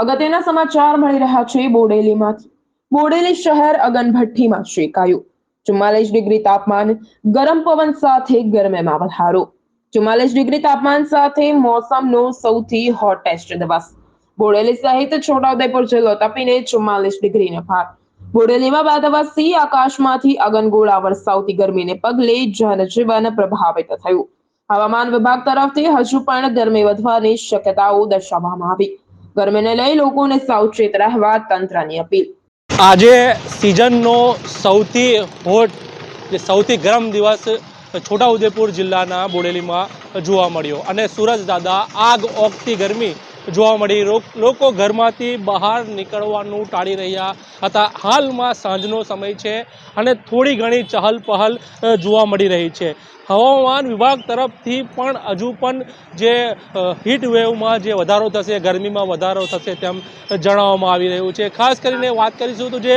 અગત્યના સમાચાર મળી રહ્યા છે બોડેલીમાંથી બોડેલી શહેર અગનભઠ્ઠીમાં શેકાયું ચુમ્માલીસ ડિગ્રી તાપમાન, ગરમ પવન સાથે ગરમીમાં વધારો ચુમ્માલીસ ડિગ્રી તાપમાન સાથે મોસમનો સૌથી હોટેસ્ટ દિવસ. બોડેલી સહિત છોટાઉદેપુર જિલ્લો તપીને ચુમ્માલીસ ડિગ્રીને પાર બોડેલીમાં બે દિવસથી આકાશમાંથી અગનગોળા વરસાવતી ગરમીને પગલે જનજીવન પ્રભાવિત થયું. હવામાન વિભાગ તરફથી હજુ પણ ગરમી વધવાની શક્યતાઓ દર્શાવવામાં આવી. ગરમીને લઈ લોકોને સાવચેત રહેવા તંત્રની અપીલ. આજે સિઝનનો સૌથી હોટ સૌથી ગરમ દિવસ છોટાઉદેપુર જિલ્લાના બોડેલીમાં જોવા મળ્યો. અને સુરજ દાદા, આગ ઓગતી ગરમી જોવા મળી. લોકો ઘરમાંથી બહાર નીકળવાનું ટાળી રહ્યા હતા. હાલમાં સાંજનો સમય છે અને થોડી ઘણી ચહલ પહલ જોવા મળી રહી છે. હવામાન વિભાગ તરફથી પણ હજુ પણ જે હીટ વેવમાં જે વધારો થશે, ગરમીમાં વધારો થશે તેમ જણાવવામાં આવી રહ્યું છે. ખાસ કરીને વાત કરીશું તો જે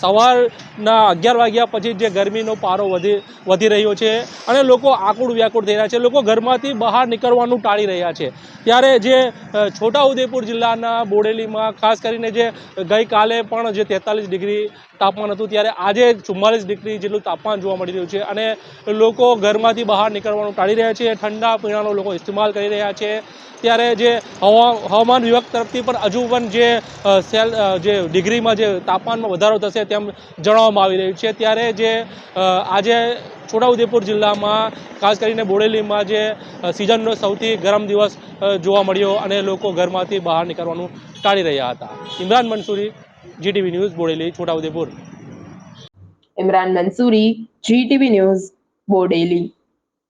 સવારના અગિયાર વાગ્યા પછી જે ગરમીનો પારો વધી વધી રહ્યો છે અને લોકો આકુડ વ્યાકુળ થઈ રહ્યા છે. લોકો ઘરમાંથી બહાર નીકળવાનું ટાળી રહ્યા છે. ત્યારે જે છોટાઉદેપુર જિલ્લાના બોડેલીમાં ખાસ કરીને જે ગઈકાલે પણ જે તેતાલીસ ડિગ્રી તાપમાન હતું, ત્યારે આજે ચુમ્માલીસ ડિગ્રી જેટલું તાપમાન જોવા મળી રહ્યું છે અને લોકો ઘરમાંથી બહાર નીકળવાનું ટાળી રહ્યા છે. ઠંડા પીણાનો લોકો ઇસ્તેમાલ કરી રહ્યા છે. ત્યારે જે હવામાન વિભાગ તરફથી પણ હજુ પણ જે સેલ જે ડિગ્રીમાં જે તાપમાનમાં વધારો થશે તેમ જણાવવામાં આવી રહ્યું છે. ત્યારે જે આજે છોટાઉદેપુર જિલ્લામાં, ખાસ કરીને બોડેલીમાં જે સિઝનનો સૌથી ગરમ દિવસ જોવા મળ્યો અને લોકો ઘરમાંથી બહાર નીકળવાનું ટાળી રહ્યા હતા. Imran Mansuri GTV news, Bodeli, Chhotaudepur. Imran Mansuri GTV news Bodeli